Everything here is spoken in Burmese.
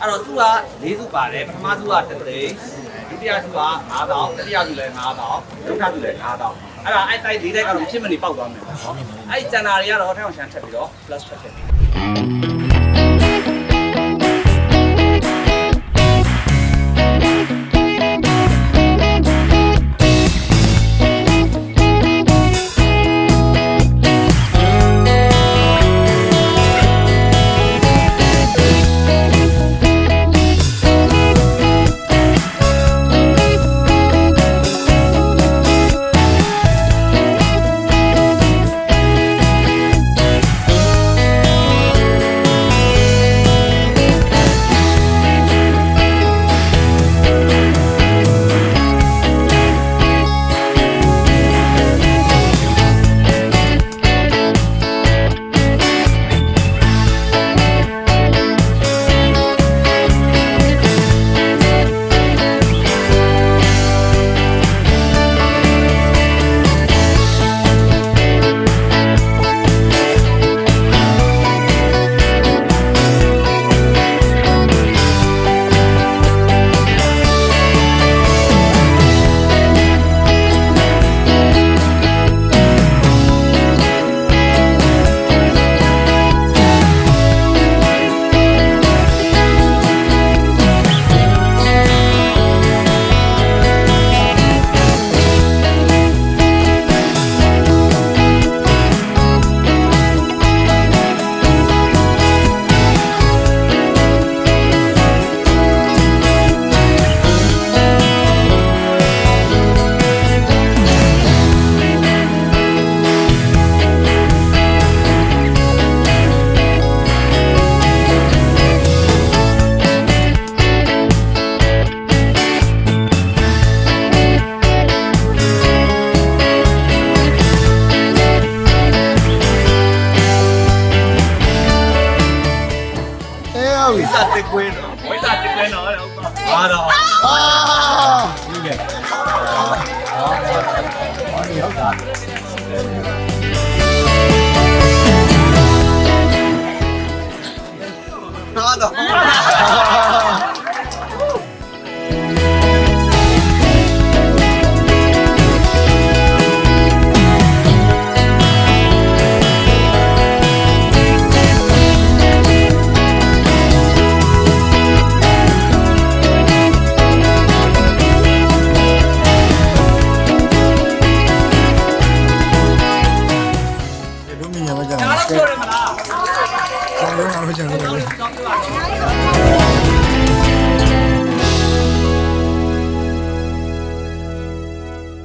အဲ့တော့စုက၄စုပါတယ်ပထမစုကတစ်သိန်းဒုတိယစုက9000တတိယစုလည်း9000ဒုတိယစုလည်း9000အဲ့ဒါအဲ့တိုက်၄တိုက်ကတော့ဖြစ်မနေပေါက်သွားမယ်ပေါ့နော်အဲ့ကျန်တာတွေကတော့ထောင်ချန်ချက်ပြီးတော့ plus ချက်ချက် အဲဟုတ်ပြီဝိစာတစ်ကွင်းတော့ဝိစာတစ်ကွင်းတော့ဟုတ်ပါဟာတော့အာဒီကဲဟုတ်တာဟာတော့အာ நீ அவஜா நான் அவஜா